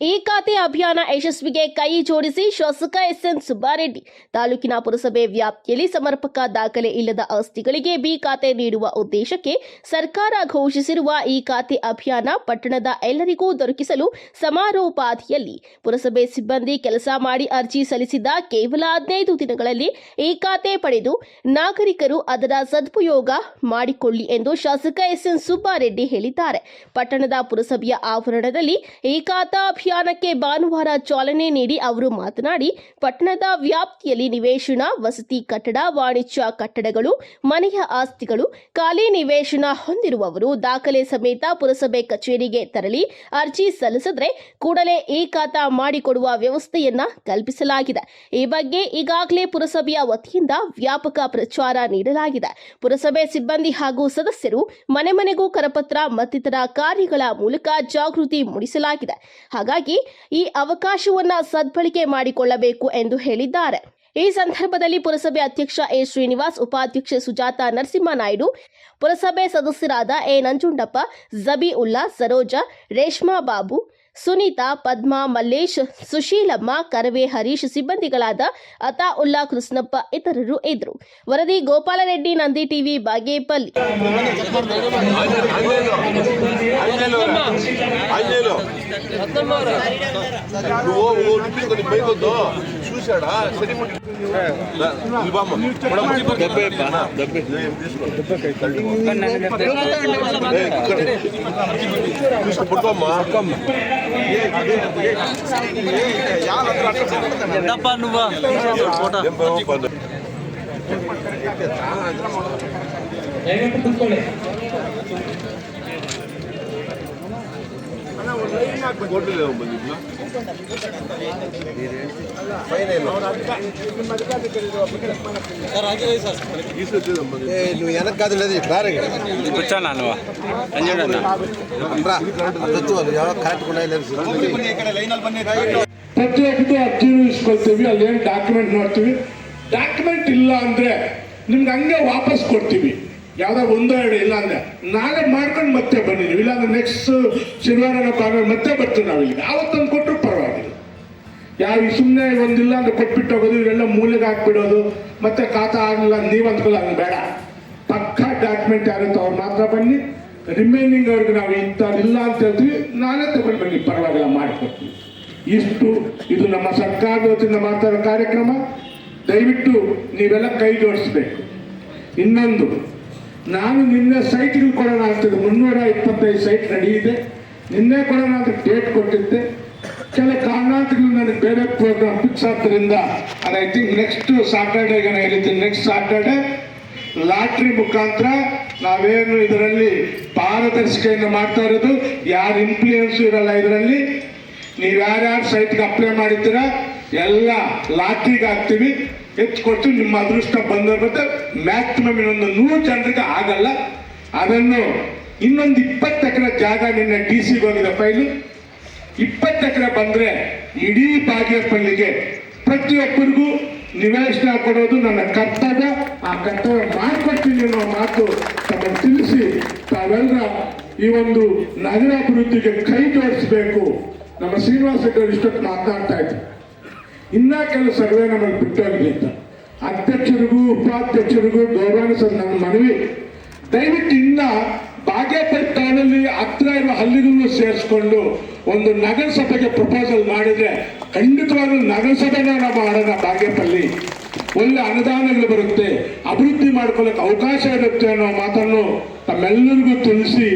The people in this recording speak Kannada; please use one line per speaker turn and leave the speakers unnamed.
ಈ ಖಾತೆ ಅಭಿಯಾನ ಯಶಸ್ವಿಗೆ ಕೈ ಜೋಡಿಸಿ ಶಾಸಕ ಎಸ್ಎನ್ ಸುಬ್ಬಾರೆಡ್ಡಿ. ತಾಲೂಕಿನ ಪುರಸಭೆ ವ್ಯಾಪ್ತಿಯಲ್ಲಿ ಸಮರ್ಪಕ ದಾಖಲೆ ಇಲ್ಲದ ಆಸ್ತಿಗಳಿಗೆ ಬಿ ಖಾತೆ ನೀಡುವ ಉದ್ದೇಶಕ್ಕೆ ಸರ್ಕಾರ ಘೋಷಿಸಿರುವ ಈ ಖಾತೆ ಅಭಿಯಾನ ಪಟ್ಟಣದ ಎಲ್ಲರಿಗೂ ದೊರಕಿಸಲು ಸಮಾರೋಪಾದಿಯಲ್ಲಿ ಪುರಸಭೆ ಸಿಬ್ಬಂದಿ ಕೆಲಸ ಮಾಡಿ ಅರ್ಜಿ ಸಲ್ಲಿಸಿದ ಕೇವಲ ಹದಿನೈದು ದಿನಗಳಲ್ಲಿ ಈ ಖಾತೆ ಪಡೆದು ನಾಗರಿಕರು ಅದರ ಸದುಪಯೋಗ ಮಾಡಿಕೊಳ್ಳಿ ಎಂದು ಶಾಸಕ ಎಸ್ಎನ್ ಸುಬ್ಬಾರೆಡ್ಡಿ ಹೇಳಿದ್ದಾರೆ. ಪಟ್ಟಣದ ಪುರಸಭೆಯ ಆವರಣದಲ್ಲಿ ಈ ಖಾತಾ ಅಭಿಯಾನಕ್ಕೆ ಭಾನುವಾರ ಚಾಲನೆ ನೀಡಿ ಅವರು ಮಾತನಾಡಿ, ಪಟ್ಟಣದ ವ್ಯಾಪ್ತಿಯಲ್ಲಿ ನಿವೇಶನ, ವಸತಿ ಕಟ್ಟಡ, ವಾಣಿಜ್ಯ ಕಟ್ಟಡಗಳು, ಮನೆಯ ಆಸ್ತಿಗಳು, ಖಾಲಿ ನಿವೇಶನ ಹೊಂದಿರುವವರು ದಾಖಲೆ ಸಮೇತ ಪುರಸಭೆ ಕಚೇರಿಗೆ ತೆರಳಿ ಅರ್ಜಿ ಸಲ್ಲಿಸಿದ್ರೆ ಕೂಡಲೇ ಏಕಾತ ಮಾಡಿಕೊಡುವ ವ್ಯವಸ್ಥೆಯನ್ನ ಕಲ್ಪಿಸಲಾಗಿದೆ. ಈ ಬಗ್ಗೆ ಈಗಾಗಲೇ ಪುರಸಭೆಯ ವತಿಯಿಂದ ವ್ಯಾಪಕ ಪ್ರಚಾರ ನೀಡಲಾಗಿದೆ. ಪುರಸಭೆ ಸಿಬ್ಬಂದಿ ಹಾಗೂ ಸದಸ್ಯರು ಮನೆ ಮನೆಗೂ ಕರಪತ್ರ ಮತ್ತಿತರ ಕಾರ್ಯಗಳ ಮೂಲಕ ಜಾಗೃತಿ ಮೂಡಿಸಲಾಗಿದೆ. ಹಾಗಾಗಿ ಈ ಅವಕಾಶವನ್ನ ಸದ್ಬಳಕೆ ಮಾಡಿಕೊಳ್ಳಬೇಕು ಎಂದು ಹೇಳಿದ್ದಾರೆ. ಈ ಸಂದರ್ಭದಲ್ಲಿ ಪುರಸಭೆ ಅಧ್ಯಕ್ಷ ಎ. ಶ್ರೀನಿವಾಸ್, ಉಪಾಧ್ಯಕ್ಷೆ ಸುಜಾತ ನರಸಿಂಹನಾಯ್ಡು, ಪುರಸಭೆ ಸದಸ್ಯರಾದ ಎ. ನಂಜುಂಡಪ್ಪ ಜಬಿ ಉಲ್ಲಾ ಸರೋಜಾ, ರೇಷ್ಮಾ ಬಾಬು ಸುನೀತಾ ಪದ್ಮಾ ಮಲ್ಲೇಶ್ ಸುಶೀಲಮ್ಮ ಕರವೇ ಹರೀಶ್ ಸಿಬ್ಬಂದಿಗಳಾದ ಅತಾ ಉಲ್ಲಾ ಕೃಷ್ಣಪ್ಪ ಇತರರು ಇದ್ದರು ವರದಿ ಗೋಪಾಲರೆಡ್ಡಿ ನಂದಿ ಟಿವಿ ಬಾಗೇಪಲ್ಲಿ
చూశాడా డబ్బా
నువ్వా
ఫోటో ನೀವು ಎನಕ್ಕಾದಿಲ್ಲ ಕರೆಕ್ಟ್
ಗುಣ ಡಾಕ್ಯುಮೆಂಟ್ ನೋಡ್ತೀವಿ ಡಾಕ್ಯುಮೆಂಟ್ ಇಲ್ಲ ಅಂದ್ರೆ ನಿಮ್ಗೆ ಹಂಗೆ ವಾಪಸ್ ಕೊಡ್ತೀವಿ. ಯಾವ್ದೋ ಒಂದೋ ಎರಡು, ಇಲ್ಲ ಅಂದ್ರೆ ನಾಳೆ ಮಾಡ್ಕೊಂಡು ಮತ್ತೆ ಬನ್ನಿ ನೀವು. ಇಲ್ಲಾಂದ್ರೆ ನೆಕ್ಸ್ಟ್ ಶನಿವಾರ ಭಾನುವಾರ ಮತ್ತೆ ಬರ್ತೀವಿ ನಾವು ಇಲ್ಲಿ. ತಂದು ಕೊಟ್ಟರು ಪರವಾಗಿಲ್ಲ. ಯಾವ ಸುಮ್ಮನೆ ಒಂದಿಲ್ಲ ಅಂದ್ರೆ ಕೊಟ್ಬಿಟ್ಟು ಹೋಗೋದು, ಇವೆಲ್ಲ ಮೂಲೆಗೆ ಹಾಕ್ಬಿಡೋದು, ಮತ್ತೆ ಖಾತಾ ಆಗಲಿಲ್ಲ ನೀವು ಅಂತ ಹಂಗೆ ಬೇಡ. ಪಕ್ಕ ಡಾಕ್ಯುಮೆಂಟ್ ಯಾರಿತ್ತು ಅವ್ರು ಮಾತ್ರ ಬನ್ನಿ. ರಿಮೈನಿಂಗ್ ಅವ್ರಿಗೆ ನಾವು ಇಂಥದ್ದಿಲ್ಲ ಅಂತ ಹೇಳ್ತೀವಿ. ನಾನೇ ತಗೊಂಡು ಬನ್ನಿ. ಪರವಾಗಿಲ್ಲ ಮಾಡಿಕೊಡ್ತೀವಿ ಇಷ್ಟು, ಇದು ನಮ್ಮ ಸರ್ಕಾರದ ವತಿಯಿಂದ ಮಾತಾಡೋ ಕಾರ್ಯಕ್ರಮ. ದಯವಿಟ್ಟು ನೀವೆಲ್ಲ ಕೈ ಜೋಡಿಸ್ಬೇಕು. ಇನ್ನೊಂದು ನಾನು ನಿನ್ನೆ ಸೈಟ್ಗಳು ಕೊಡೋಣ ಅಂತಿದ್ದೆ ಮುನ್ನೂರ ಇಪ್ಪತ್ತೈದು ಸೈಟ್ ರೆಡಿ ಇದೆ. ನಿನ್ನೆ ಕೊಡೋಣ ಅಂತ ಡೇಟ್ ಕೊಟ್ಟಿದ್ದೆ. ಕೆಲ ಕಾರಣಾಂತರಗಳು ನನಗೆ ಬೇರೆ ಪ್ರೋಗ್ರಾಮ್ ಫಿಕ್ಸ್ ಆದ್ದರಿಂದ ಐ ಥಿಂಕ್ ನೆಕ್ಸ್ಟ್ ಸಾಟರ್ಡೇಗೆ ನಾನು ನೆಕ್ಸ್ಟ್ ಸಾಟರ್ಡೆ ಲಾಟ್ರಿ ಮುಖಾಂತರ ನಾವೇನು ಇದರಲ್ಲಿ ಪಾರದರ್ಶಿಕೆಯನ್ನು ಮಾಡ್ತಾ ಇರೋದು. ಯಾರು ಇನ್ಫ್ಲೂಯೆನ್ಸ್ ಇರಲ್ಲ ಇದರಲ್ಲಿ. ನೀವು ಯಾರ್ಯಾರು ಸೈಟ್ಗೆ ಅಪ್ಲೈ ಮಾಡಿದ್ದೀರಾ ಎಲ್ಲ ಲಾಟ್ರಿಗೆ ಹಾಕ್ತೀವಿ. ಎತ್ತು ಕೊಟ್ಟು ನಿಮ್ಮ ಅದೃಷ್ಟ ಬಂದ ಮತ್ತೆ ಮ್ಯಾಕ್ಸಿಮಮ್ ಇನ್ನೊಂದು ನೂರು ಜನರಿಗೆ ಆಗಲ್ಲ. ಅದನ್ನು ಇನ್ನೊಂದು ಇಪ್ಪತ್ತು ಎಕರೆ ಜಾಗ ನಿನ್ನ ಡಿ ಸಿಗೆ ಹೋಗಿದೆ ಫೈಲು. ಇಪ್ಪತ್ತು ಎಕರೆ ಬಂದ್ರೆ ಇಡೀ ಬಾಗೇಪಲ್ಲಿಗೆ ಪ್ರತಿಯೊಬ್ಬರಿಗೂ ನಿವೇಶನ ಕೊಡೋದು ನನ್ನ ಕರ್ತವ್ಯ. ಆ ಕರ್ತವ್ಯ ಮಾಡ್ಕೊಡ್ತೀನಿ ಅನ್ನೋ ಮಾತು ತಮಗೆ ತಿಳಿಸಿ ತಾವೆಲ್ಲ ಈ ಒಂದು ನಗರಾಭಿವೃದ್ಧಿಗೆ ಕೈ ಜೋಡಿಸಬೇಕು. ನಮ್ಮ ಶ್ರೀನಿವಾಸ ಇಷ್ಟೊತ್ತು ಮಾತನಾಡ್ತಾ ಇದ್ರು. ಇನ್ನ ಕೆಲವು ಸರ್ವೆ ನಮಗೆ ಬಿಟ್ಟೋಗಿದೆ ಅಂತ. ಅಧ್ಯಕ್ಷರಿಗೂ ಉಪಾಧ್ಯಕ್ಷರಿಗೂ ಗೌರವಾನ್ವಿಸೋದು ನನ್ನ ಮನವಿ. ದಯವಿಟ್ಟು ಇನ್ನ ಬಾಗೇಪಲ್ಲಿ ಟೌನಲ್ಲಿ ಹತ್ರ ಇರುವ ಹಳ್ಳಿಗಳನ್ನು ಸೇರಿಸ್ಕೊಂಡು ಒಂದು ನಗರಸಭೆಗೆ ಪ್ರಪೋಸಲ್ ಮಾಡಿದ್ರೆ ಖಂಡಿತವಾಗ್ಲೂ ನಗರಸಭೆನ ನಾವು ಮಾಡೋಣ ಬಾಗೇಪಲ್ಲಿ. ಒಳ್ಳೆ ಅನುದಾನಗಳು ಬರುತ್ತೆ, ಅಭಿವೃದ್ಧಿ ಮಾಡ್ಕೊಳ್ಳೋಕೆ ಅವಕಾಶ ಇರುತ್ತೆ ಅನ್ನೋ ಮಾತನ್ನು ತಮ್ಮೆಲ್ಲರಿಗೂ ತಿಳಿಸಿ